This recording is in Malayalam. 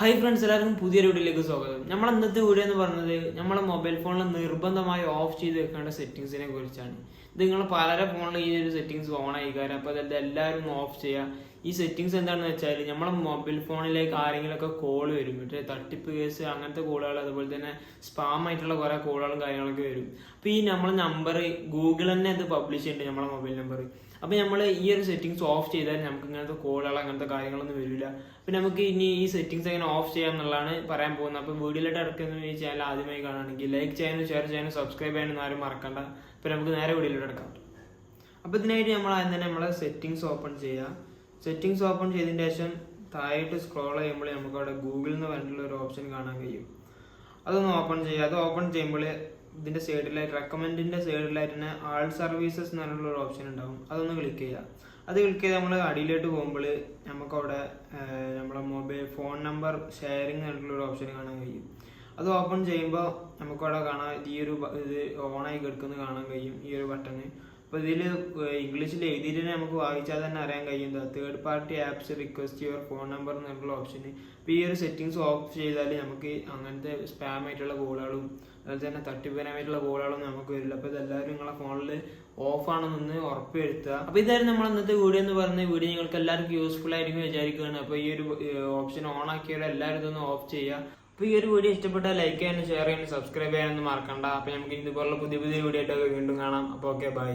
ഹായ് ഫ്രണ്ട്സ് എല്ലാവർക്കും പുതിയൊരു വീഡിയോയിലേക്ക് സ്വാഗതം. നമ്മൾ ഇന്നത്തെ വീഡിയോ എന്ന് പറഞ്ഞത് നമ്മളെ മൊബൈൽ ഫോണിൽ നിർബന്ധമായി ഓഫ് ചെയ്ത് വെക്കേണ്ട സെറ്റിങ്സിനെ കുറിച്ചാണ്. നിങ്ങൾ പലരെ ഫോണിൽ ഈ ഒരു സെറ്റിങ്സ് ഓൺ ആയി. ആയിക്കാരം അപ്പോൾ ഇത് എല്ലാവരും ഓഫ് ചെയ്യുക ഈ സെറ്റിങ്സ് എന്താണെന്ന് വെച്ചാൽ നമ്മളെ മൊബൈൽ ഫോണിലേക്ക് ആരെങ്കിലുമൊക്കെ കോൾ വരും. മറ്റേ തട്ടിപ്പ് കേസ് അങ്ങനത്തെ കോളുകൾ അതുപോലെ തന്നെ സ്പാം ആയിട്ടുള്ള കുറേ കോളുകളും കാര്യങ്ങളൊക്കെ വരും. അപ്പോൾ ഈ നമ്മളെ നമ്പർ ഗൂഗിൾ തന്നെ അത് പബ്ലിഷ് ചെയ്യുന്നുണ്ട് നമ്മളെ മൊബൈൽ നമ്പർ അപ്പോൾ നമ്മൾ ഈ ഒരു സെറ്റിങ്സ് ഓഫ് ചെയ്താൽ നമുക്ക് ഇങ്ങനത്തെ കോളുകൾ അങ്ങനത്തെ കാര്യങ്ങളൊന്നും വരില്ല അപ്പോൾ നമുക്ക് ഇനി ഈ സെറ്റിങ്സ് എങ്ങനെ ഓഫ് ചെയ്യാം എന്നുള്ളതാണ് പറയാൻ പോകുന്നത്. അപ്പോൾ വീഡിയോയിലോട്ട് ഇറക്കുന്ന ഈ ചാനൽ ആദ്യമായി കാണുകയാണെങ്കിൽ ലൈക്ക് ചെയ്യാനും ഷെയർ ചെയ്യാനും സബ്സ്ക്രൈബ് ചെയ്യാനും ആരും മറക്കണ്ട. അപ്പോൾ നമുക്ക് നേരെ വീഡിയോയിലോട്ട് എടുക്കാം അപ്പോൾ ഇതിനായിട്ട് നമ്മൾ ആദ്യം തന്നെ നമ്മളെ സെറ്റിങ്സ് ഓപ്പൺ ചെയ്യുക സെറ്റിങ്സ് ഓപ്പൺ ചെയ്തതിന് ശേഷം താഴോട്ട് സ്ക്രോൾ ചെയ്യുമ്പോൾ നമുക്ക് അവിടെ ഗൂഗിൾ എന്ന് പറഞ്ഞിട്ടുള്ള ഒരു ഓപ്ഷൻ കാണാൻ കഴിയും. അതൊന്ന് ഓപ്പൺ ചെയ്യുക അത് ഓപ്പൺ ചെയ്യുമ്പോൾ ഇതിന്റെ സൈഡിലായിട്ട് റെക്കമെൻഡിന്റെ സൈഡിലായിട്ട് തന്നെ ആൾ സർവീസസ് എന്ന് പറഞ്ഞിട്ടുള്ള ഒരു ഓപ്ഷൻ ഉണ്ടാവും. അതൊന്ന് ക്ലിക്ക് ചെയ്യുക അത് ക്ലിക്ക് ചെയ്ത് നമ്മൾ അടിയിലോട്ട് പോകുമ്പോൾ നമുക്കവിടെ നമ്മുടെ മൊബൈൽ ഫോൺ നമ്പർ ഷെയറിംഗ് പറഞ്ഞിട്ടുള്ള ഒരു ഓപ്ഷൻ കാണാൻ കഴിയും. അത് ഓപ്പൺ ചെയ്യുമ്പോൾ നമുക്കവിടെ കാണാം. ഈ ഒരു ഇത് ഓണായി കിടക്കുന്നത് കാണാൻ കഴിയും ഈ ഒരു ബട്ടണ് അപ്പോൾ ഇതിൽ ഇംഗ്ലീഷിൽ എഴുതിയിട്ട് നമുക്ക് വായിച്ചാൽ തന്നെ അറിയാൻ കഴിയും. Third party apps request your phone number എന്നുള്ള ഓപ്ഷൻ അപ്പോൾ ഈ ഒരു സെറ്റിങ്സ് ഓഫ് ചെയ്താൽ നമുക്ക് അങ്ങനത്തെ സ്പാം ആയിട്ടുള്ള കോളുകളും അതുപോലെ തന്നെ തട്ടിപ്പരമായിട്ടുള്ള കോളുകളും നമുക്ക് വരില്ല. അപ്പോൾ ഇതെല്ലാവരും നിങ്ങളെ ഫോണിൽ ഓഫ് ഉറപ്പുവരുത്തുക ഉറപ്പ് വരുത്തുക അപ്പോൾ ഇതായിരുന്നു നമ്മൾ ഇന്നത്തെ വീഡിയോ എന്ന് പറഞ്ഞ വീഡിയോ നിങ്ങൾക്ക് എല്ലാവർക്കും യൂസ്ഫുൾ ആയിരിക്കും വിചാരിക്കുകയാണ്. അപ്പോൾ ഈ ഒരു ഓപ്ഷൻ ഓൺ ആക്കിയവരെ എല്ലാവരും ഇതൊന്ന് ഓഫ് ചെയ്യുക. അപ്പോൾ ഈ ഒരു വീഡിയോ ഇഷ്ടപ്പെട്ടാൽ ലൈക്ക് ചെയ്യാനും ഷെയർ ചെയ്യാനും സബ്സ്ക്രൈബ് ചെയ്യാനൊന്നും മറക്കണ്ട. അപ്പോൾ നമുക്ക് ഇതുപോലുള്ള പുതിയ പുതിയ വീഡിയോ ആയിട്ടൊക്കെ വീണ്ടും കാണാം. അപ്പോൾ ഓക്കെ ബൈ